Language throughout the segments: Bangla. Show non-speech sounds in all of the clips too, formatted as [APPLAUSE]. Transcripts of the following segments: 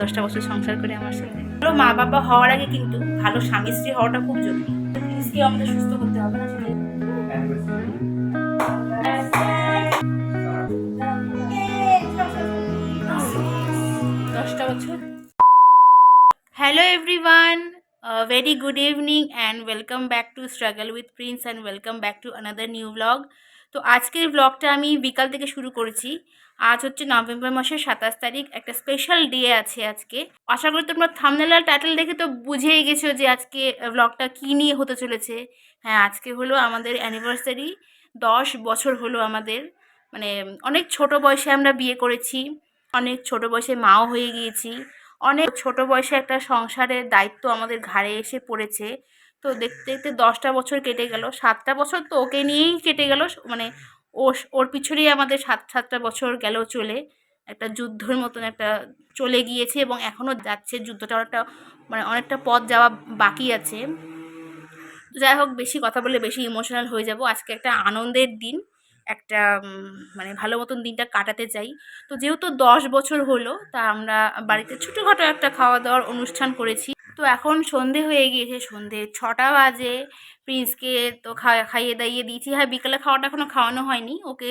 দশটা বছর সংসার করে আমার সাথে। ভালো মা বাবা হওয়ার আগে কিন্তু ভালো স্বামী স্ত্রী হওয়াটা খুব জরুরি। স্ত্রী আমাদের সুস্থ করতে হবে দশটা বছর। Hello everyone. Very good evening and welcome back to struggle with Prince and welcome back to another new blog তো আজকের ব্লগটা আমি বিকাল থেকে শুরু করেছি। আজ হচ্ছে নভেম্বর মাসের সাতাশ তারিখ, একটা স্পেশাল ডে আছে আজকে। আশা করি তোমরা থামনেল আর টাইটেল দেখে তো বুঝেই গেছো যে আজকে ব্লগটা কী নিয়ে হতে চলেছে। হ্যাঁ আজকে হলো আমাদের অ্যানিভার্সারি দশ বছর হলো আমাদের। মানে অনেক ছোট বয়সে আমরা বিয়ে করেছি, অনেক ছোট বয়সে মাও হয়ে গিয়েছি। অনেক ছোট বয়সে একটা সংসারের দায়িত্ব আমাদের ঘাড়ে এসে পড়েছে। তো দেখতে দেখতে দশটা বছর কেটে গেল। সাতটা বছর তো ওকে নিয়েই কেটে গেল। মানে ও ওর পিছনেই আমাদের সাত, সাতটা বছর গেল চলে। একটা যুদ্ধর মতন একটা চলে গিয়েছে এবং এখনও যাচ্ছে। যুদ্ধটা অনেকটা মানে অনেকটা পথ যাওয়া বাকি আছে। যাই হোক, বেশি কথা বলে বেশি ইমোশনাল হয়ে যাব। আজকে একটা আনন্দের দিন। একটা মানে ভালো মতন দিনটা কাটাতে চাই। তো যেহেতু দশ বছর হলো, তা আমরা বাড়িতে ছোটোখাটো একটা খাওয়া দাওয়ার অনুষ্ঠান করেছি। তো এখন সন্ধে হয়ে গিয়েছে, সন্ধে ছটা বাজে। প্রিন্সকে তো খাইয়ে দাইয়ে দিয়েছি। হ্যাঁ বিকালে খাওয়াটা এখনও খাওয়ানো হয়নি। ওকে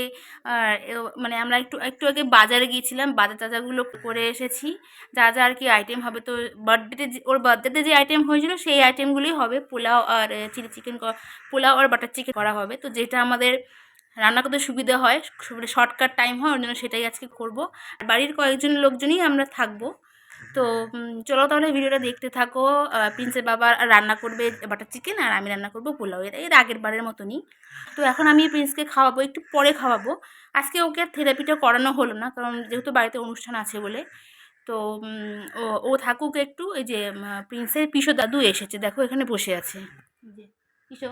মানে আমরা একটু একটু আগে বাজারে গিয়েছিলাম। বাজার টাজারগুলো করে এসেছি। যা যা আর কি আইটেম হবে। তো বার্থডেতে ওর বার্থডেতে যে আইটেম হয়েছিল, সেই আইটেমগুলোই হবে। পোলাও আর চিলি চিকেন পোলাও আর বাটার চিকেন করা হবে। তো যেটা আমাদের রান্না করতে সুবিধা হয় শর্টকাট টাইম হয় ওর জন্য সেটাই আজকে করব। বাড়ির কয়েকজন লোকজনই আমরা থাকব। তো চলো তাহলে ভিডিওটা দেখতে থাকো। প্রিন্সের বাবা রান্না করবে বাটার চিকেন আর আমি রান্না করব পোলাও। এটা এর আগের বারের মতনই। তো এখন আমি প্রিন্সকে খাওয়াবো, একটু পরে খাওয়াবো। আজকে ওকে আর থেরাপিটা করানো হলো না, কারণ যেহেতু বাড়িতে অনুষ্ঠান আছে বলে। তো ও ও থাকুক একটু, এই যে প্রিন্সের পিসো দাদু এসেছে, দেখো এখানে বসে আছে। যে, পিসো।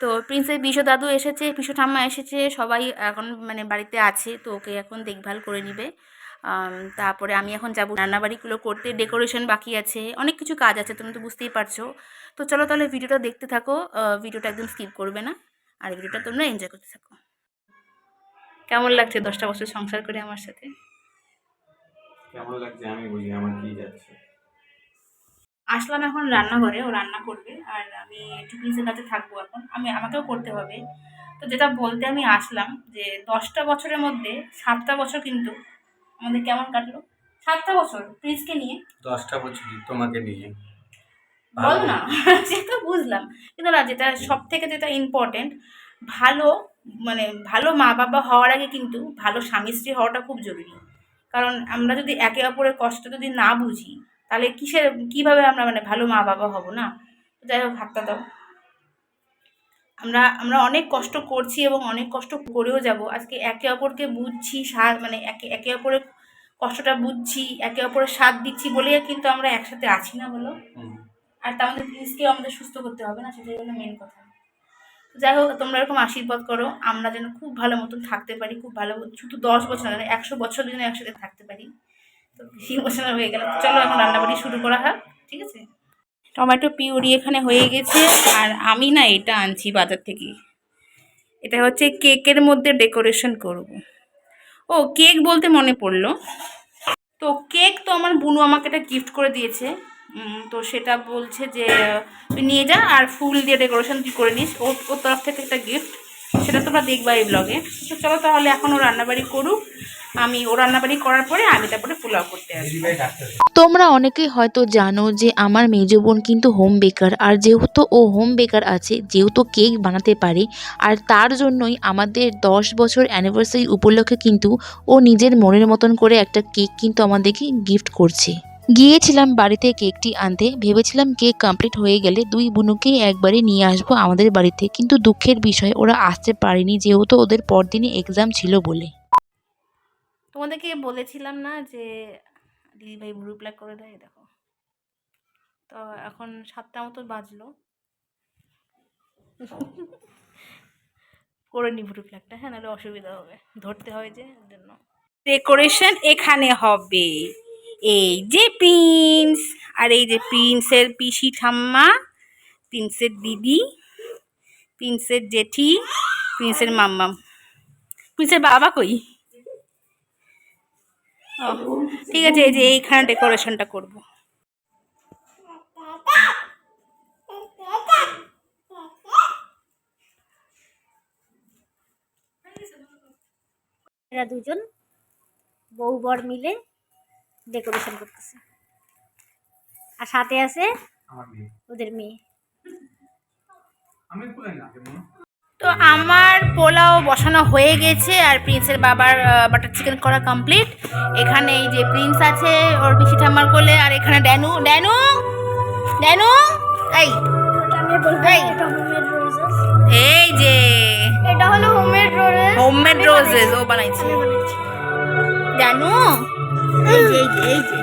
তো প্রিন্সের পিসো দাদু এসেছে পিসো ঠাম্মা এসেছে, সবাই এখন মানে বাড়িতে আছে, তো ওকে এখন দেখভাল করে নিবে। তারপরে আমি এখন যাব রান্নাবাড়িগুলো করতে, ডেকোরেশন বাকি আছে, অনেক কিছু কাজ আছে, তুমি তো বুঝতেই পারছ। তো চলো তাহলে ভিডিওটা দেখতে থাকো ভিডিওটা একদম স্কিপ করবে না। আর ভিডিওটা তোমরা এনজয় করতে থাকো। কেমন লাগছে দশটা বছর সংসার করে আমার সাথে? কেমন লাগছে আমি বুঝি আমার কি যাচ্ছে? আসলাম এখন রান্নাঘরে ও রান্না করবে। আর আমি একটু প্রিন্সের কাছে থাকব এখন। আমি আমাকেও করতে হবে। তো যেটা বলতে আমি আসলাম যে দশটা বছরের মধ্যে সাতটা বছর কিন্তু আমাদের কেমন কাটলো? সাতটা বছর প্রিন্সকে নিয়ে। দশটা বছর তোমাকে নিয়ে। বল না [LAUGHS] সেটা বুঝলাম। কিন্তু না যেটা সব থেকে যেটা ইম্পর্টেন্ট ভালো মানে ভালো মা বাবা হওয়ার আগে কিন্তু ভালো স্বামী স্ত্রী হওয়াটা খুব জরুরি। কারণ আমরা যদি একে অপরের কষ্ট যদি না বুঝি তাহলে কিসের কীভাবে আমরা মানে ভালো মা বাবা হব না? যাই হোক হাতটা দাও। আমরা আমরা অনেক কষ্ট করছি এবং অনেক কষ্ট করেও যাব। আজকে একে অপরকে বুঝছি সাথ মানে একে একে অপরের কষ্টটা বুঝছি একে অপরের সাথ দিচ্ছি বলেই কিন্তু আমরা একসাথে আছি না বলো? আর তা আমাদের প্লিজকেও আমাদের সুস্থ করতে হবে না সেটাই হলো মেন কথা। যাই হোক তোমরা এরকম আশীর্বাদ করো আমরা যেন খুব ভালো মতন থাকতে পারি খুব ভালো শুধু দশ বছর না একশো বছর যেন একসাথে থাকতে পারি। তো হয়ে গেল। চলো এখন রান্নাবাড়ি শুরু করা হোক ঠিক আছে? টমেটো পিউরি এখানে হয়ে গেছে, আর আমি না এটা আনছি বাজার থেকে। এটা হচ্ছে কেকের মধ্যে ডেকোরেশন করব। ও, কেক বলতে মনে পড়ল। তো কেক তো আমার বুনু আমাকে এটা গিফট করে দিয়েছে। তো সেটা বলছে যে, তুই নিয়ে যা আর ফুল দিয়ে ডেকোরেশন তুই করে নিস। ওর ওর তরফ থেকে একটা গিফট। সেটা তোমরা দেখবা এই ব্লগে তো চলো তাহলে এখন ও রান্নাবাড়ি করুক। আমি ও রান্নাবাড়ি করার পরে আমি তারপরে পোলাও করতে তোমরা অনেকেই হয়তো জানো যে আমার মেজ বোন কিন্তু হোম বেকার আর যেহেতু ও হোম বেকার আছে যেহেতু কেক বানাতে পারে আর তার জন্যই আমাদের দশ বছর অ্যানিভার্সারি উপলক্ষে কিন্তু ও নিজের মনের মতন করে একটা কেক কিন্তু আমাদেরকে গিফট করছে। গিয়েছিলাম বাড়িতে কেকটি আনতে ভেবেছিলাম কেক কমপ্লিট হয়ে গেলে দুই বোনকেই একবারে নিয়ে আসব আমাদের বাড়িতে কিন্তু দুঃখের বিষয় ওরা আসতে পারেনি যেহেতু ওদের পরদিনই এক্সাম ছিল বলে। তোমাদেরকে বলেছিলাম না যে দিদিভাই ব্লু প্লাক করে দেয়, দেখো। তো এখন সাতটা মতো বাজলো। করে নি ব্লু প্লাকটা হ্যাঁ নাহলে অসুবিধা হবে। ধরতে হয় যে জন্য। ডেকোরেশন এখানে হবে। এই যে প্রিন্স আর এই যে প্রিন্সের পিসি ঠাম্মা প্রিন্সের দিদি প্রিন্সের জেঠি প্রিন্সের মাম্মাম। প্রিন্সের বাবা কই? ঠিক আছে এই যে এইখানে ডেকোরেশনটা করব। এরা দুজন বউ বর মিলে ডেকোরেশন করতেছে। আর সাথে আছে ওদের মেয়ে। আমি তো আমার পোলাও বসানো হয়ে গেছে আর প্রিন্সের বাবার বাটার চিকেন করা কমপ্লিট এখানে এই যে প্রিন্স আছে ওর পিসি ঠাম্মার কোলে আর এখানে ড্যানু। ড্যানু? ড্যানু? এই। এই। যে। এটা হলো হোমমেড রোজেস হোমমেড রোজেস ও বানাইছে। ড্যানু? এই যে এই যে।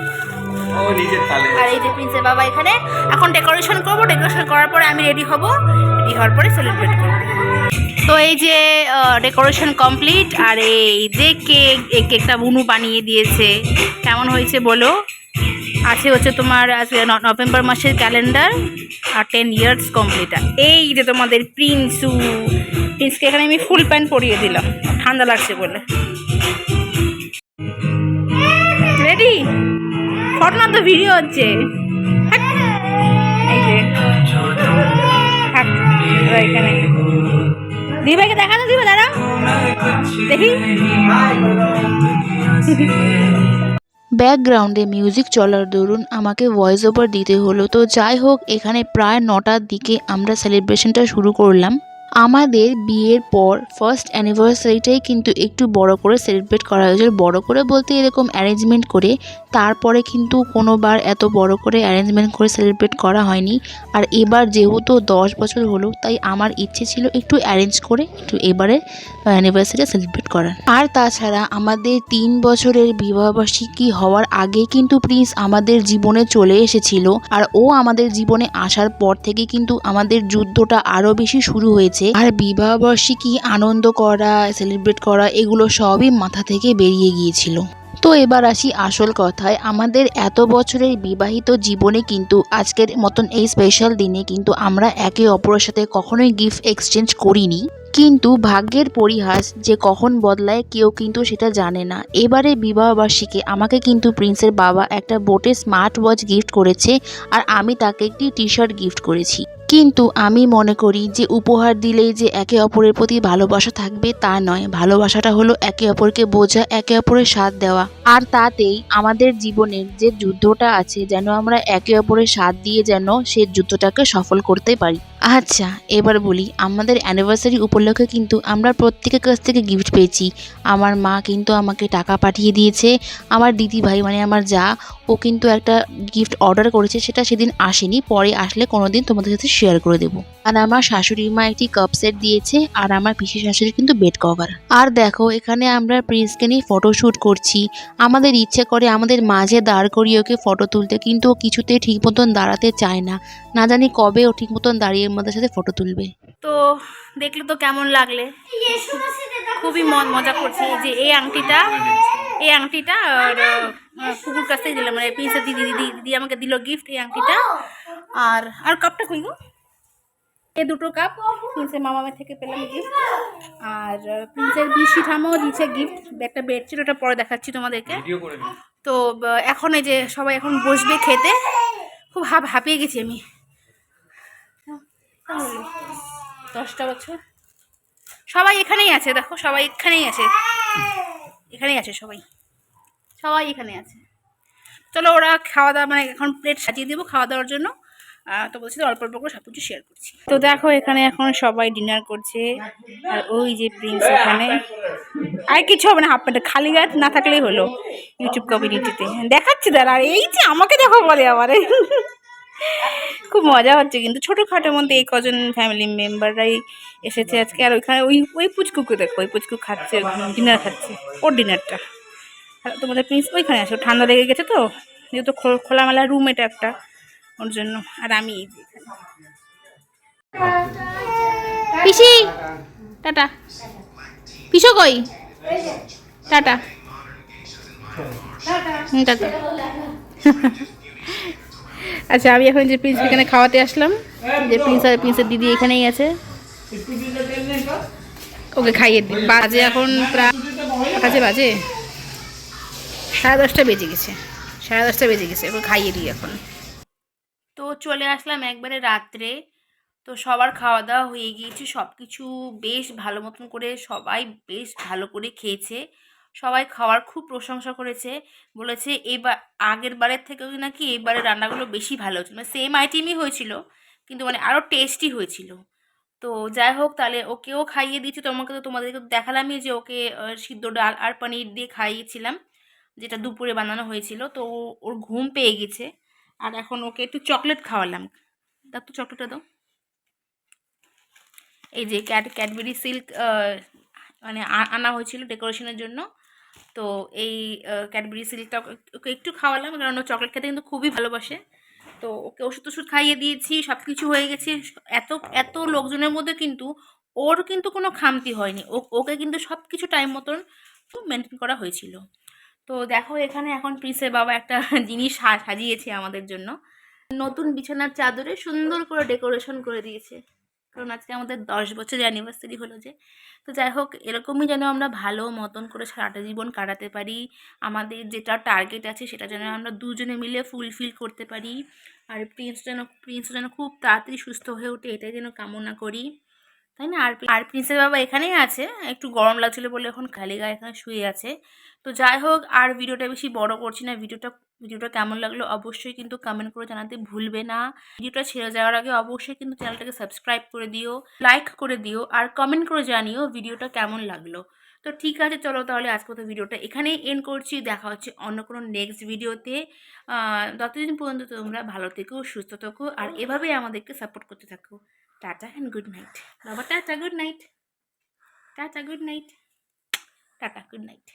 আর এই যে প্রিন্সের বাবা এখানে, এখন ডেকোরেশন করব। ডেকোরেশন করার পরে আমি রেডি হব। রেডি হওয়ার পরে সেলিব্রেট করব। তো এই যে ডেকোরেশন কমপ্লিট আর এই যে কেক এই কেকটা বুনু বানিয়ে দিয়েছে। কেমন হয়েছে বলো? আছে হচ্ছে তোমার আজকে নভেম্বর মাসের ক্যালেন্ডার আর টেন ইয়ার্স কমপ্লিট এই যে তোমাদের প্রিন্সু, প্রিন্সকে এখানে আমি ফুল প্যান্ট পরিয়ে দিলাম। ঠান্ডা লাগছে বলে। ফটো না তো ভিডিও হচ্ছে। হাট। এই যে থাক এবার এখানে। দিভাইকে দেখা দিবে দাঁড়া দেখি। ব্যাকগ্রাউন্ডে মিউজিক চলার দরুন আমাকে ভয়েস ওভার দিতে হলো। তো যাই হোক, এখানে প্রায় নটার দিকে আমরা সেলিব্রেশনটা শুরু করলাম। আমাদের বিয়ের পর ফার্স্ট অ্যানিভার্সারিটাই কিন্তু একটু বড় করে সেলিব্রেট করা হয়েছিল। বড় করে বলতে এরকম অ্যারেঞ্জমেন্ট করে তারপরে কিন্তু কোনোবার এত বড় করে অ্যারেঞ্জমেন্ট করে সেলিব্রেট করা হয়নি। আর এবার যেহেতু দশ বছর হলো, তাই আমার ইচ্ছে ছিল একটু অ্যারেঞ্জ করে একটু এবারে অ্যানিভার্সারি সেলিব্রেট করার। আর তাছাড়া আমাদের তিন বছরের বিবাহবার্ষিকী হওয়ার আগে কিন্তু প্রিন্স আমাদের জীবনে চলে এসেছিল। আর ও আমাদের জীবনে আসার পর থেকে কিন্তু আমাদের যুদ্ধটা আরও বেশি শুরু হয়েছে। আর বিবাহবার্ষিকী আনন্দ করা সেলিব্রেট করা, এগুলো সবই মাথা থেকে বেরিয়ে গিয়েছিল। তো এবার আসি আসল কথায়। আমাদের এত বছরের বিবাহিত জীবনে কিন্তু আজকের মতন এই স্পেশাল দিনে কিন্তু আমরা একে অপরের সাথে কখনোই গিফট এক্সচেঞ্জ করিনি। কিন্তু ভাগ্যের পরিহাস যে কখন বদলায় কেউ কিন্তু সেটা জানে না। এবারে বিবাহবার্ষিকী আমাকে কিন্তু প্রিন্সের বাবা একটা বোটে স্মার্ট ওয়াচ গিফট করেছে। আর আমি তাকে একটি টি শার্ট গিফট করেছি। কিন্তু আমি মনে করি যে উপহার দিলেই যে একে অপরের প্রতি ভালোবাসা থাকবে তা নয়। ভালোবাসাটা হলো একে অপরকে বোঝা, একে অপরের সাথ দেওয়া। আর তাতেই আমাদের জীবনের যে যুদ্ধটা আছে, যেন আমরা একে অপরের সাথ দিয়ে যেন সেই যুদ্ধটাকে সফল করতে পারি। আচ্ছা এবার বলি, আমাদের অ্যানিভার্সারি উপলক্ষে কিন্তু আমরা প্রত্যেকের কাছ থেকে গিফট পেয়েছি। আমার মা কিন্তু আমাকে টাকা পাঠিয়ে দিয়েছে। আমার দিদি ভাই মানে আমার যা, ও কিন্তু একটা গিফট অর্ডার করেছে, সেটা সেদিন আসেনি। পরে আসলে কোনোদিন তোমাদের সাথে শেয়ার করে দেবো। আর আমার শাশুড়ি মা একটি কাপ সেট দিয়েছে, আর আমার পিসি শাশুড়ি কিন্তু বেড কভার আর দেখো, এখানে আমরা প্রিন্সকে নিয়ে ফটোশ্যুট করছি। আমাদের ইচ্ছে করে আমাদের মাঝে দাঁড় করিয়ে ওকে ফটো তুলতে, কিন্তু ও কিছুতেই ঠিক মতন দাঁড়াতে চায় না। না জানি কবে ও ঠিক মতন দাঁড়িয়ে আমাদের সাথে ফটো তুলবে। তো দেখলে তো কেমন লাগলে? খুবই ম- মজা করছি যে এই আংটিটা এই আংটিটা, আর কুকুর কাছ থেকে দিলাম মানে প্রিন্সের দিদি দিদি দিদি আমাকে দিল গিফট এই আংটিটা। আর আর কাপটা কই গো এই দুটো কাপ প্রিন্সের মামামের থেকে পেলাম গিফট আর প্রিন্সের বিশি ঠামাও দিয়েছে গিফট একটা বেড ছিল ওটা পরে দেখাচ্ছি তোমাদেরকে। তো এখন এই যে সবাই এখন বসবে খেতে খুব হাপ হাঁপিয়ে গেছি আমি। দশটা বছর। সবাই এখানেই আছে দেখো সবাই এখানেই আছে। এখানেই আছে সবাই। সবাই এখানে আছে। চলো ওরা খাওয়া দাওয়া মানে এখন প্লেট সাজিয়ে দেবো খাওয়া দাওয়ার জন্য তো বলছি অল্প অল্প করে সব কিছু শেয়ার করছি। তো দেখো এখানে এখন সবাই ডিনার করছে। আর ওই যে প্রিন্স এখানে। আর কিছু হবে না হাফ প্যান্ট খালি গাছ না থাকলেই হলো ইউটিউব কমিউনিটিতে দেখাচ্ছি দাঁড়া আর এই যে আমাকে দেখো বলে আমার খুব মজা হচ্ছে কিন্তু। ছোটোখাটোর মধ্যে এই কজন ফ্যামিলি মেম্বাররাই এসেছে আজকে। আর ওইখানে ওই ওই পুচকুকে দেখো, ওই পুচকু খাচ্ছে ডিনার খাচ্ছে। ওর ডিনারটা তোমাদের প্রিন্স ওইখানে আসো ঠান্ডা লেগে গেছে তো, যেহেতু খোলামেলা রুম এটা একটা, ওর জন্য, আর আমি পিসি, টাটা। পিসো কই? টাটা। টাটা। আচ্ছা আমি এখন যে প্রিন্স এখানে খাওয়াতে আসলাম, যে প্রিন্স আর প্রিন্সের দিদি এখানেই আছে। ওকে খাইয়ে দিই বাজে এখন প্রায় কাছে বাজে? সাড়ে দশটা বেজে গেছে। সাড়ে দশটা বেজে গেছে ওকে খাইয়ে দিই এখন। তো চলে আসলাম একবারে রাত্রে। তো সবার খাওয়া দাওয়া হয়ে গিয়েছে সব কিছু বেশ ভালো মতন করে সবাই বেশ ভালো করে খেয়েছে। সবাই খাওয়ার খুব প্রশংসা করেছে, বলেছে এবার আগের বারের থেকেও নাকি এবারে রান্নাগুলো বেশি ভালো হয়েছিল মানে সেম আইটেমই হয়েছিল, কিন্তু মানে আরও টেস্টি হয়েছিল। তো যাই হোক, তাহলে ওকেও খাইয়ে দিয়েছি, তোমাকে তো তোমাদেরকে দেখালামই যে ওকে সিদ্ধ ডাল আর পনির দিয়ে খাইয়েছিলাম। যেটা দুপুরে বানানো হয়েছিল, তো ওর ঘুম পেয়ে গেছে। আর এখন ওকে একটু চকলেট খাওয়ালাম। দাও তো চকলেটটা দাও। এই যে ক্যাট ক্যাডবেরি সিল্ক মানে আনা হয়েছিল ডেকোরেশনের জন্য। তো এই ক্যাডবেরি সিল্কটা ওকে একটু খাওয়ালাম, কারণ ও চকলেট খেতে কিন্তু খুবই ভালোবাসে। তো ওকে ওষুধ ওষুধ খাইয়ে দিয়েছি সব কিছু হয়ে গেছে। এত এত লোকজনের মধ্যে কিন্তু ওর কিন্তু কোনো খামতি হয়নি। ওকে কিন্তু সব কিছু টাইম মতন মেনটেন করা হয়েছিল। তো দেখো এখানে এখন প্রিন্সের বাবা একটা [LAUGHS] জিনিস সাজিয়েছে আমাদের জন্য। নতুন বিছানার চাদরে সুন্দর করে ডেকোরেশন করে দিয়েছে। কারণ আজকে আমাদের দশ বছর অ্যানিভার্সারি হলো যে। তো যাই হোক, এরকমই যেন আমরা ভালো মতন করে সারাটা জীবন কাটাতে পারি। আমাদের যেটা টার্গেট আছে সেটা যেন আমরা দুজনে মিলে ফুলফিল করতে পারি। আর প্রিন্স যেন প্রিন্স যেন খুব তাড়াতাড়ি সুস্থ হয়ে ওঠে, এটাই যেন কামনা করি। তাই না? আর আর প্রিন্সের বাবা এখানেই আছে। একটু গরম লাগছিল বলে এখন খালি গায়ে এখানে শুয়ে আছে। তো যাই হোক, আর ভিডিওটা বেশি বড় করছি না। ভিডিওটা ভিডিওটা কেমন লাগল অবশ্যই কিন্তু কমেন্ট করে জানাতে ভুলবে না। ভিডিওটা ছেড়ে যাওয়ার আগে অবশ্যই কিন্তু চ্যানেলটাকে সাবস্ক্রাইব করে দিও লাইক করে দিও, আর কমেন্ট করে জানিও ভিডিওটা কেমন লাগল। তো ঠিক আছে, চলো তাহলে আজকে তো ভিডিওটা এখানেই এন্ড করছি। দেখা হচ্ছে অন্য কোনো নেক্সট ভিডিওতে ততদিন পর্যন্ত তোমরা ভালো থেকো, সুস্থ থেকো, আর এভাবেই আমাদেরকে সাপোর্ট করতে থাকো। টাটা অ্যান্ড গুড নাইট বাবা tata good night tata good night tata good night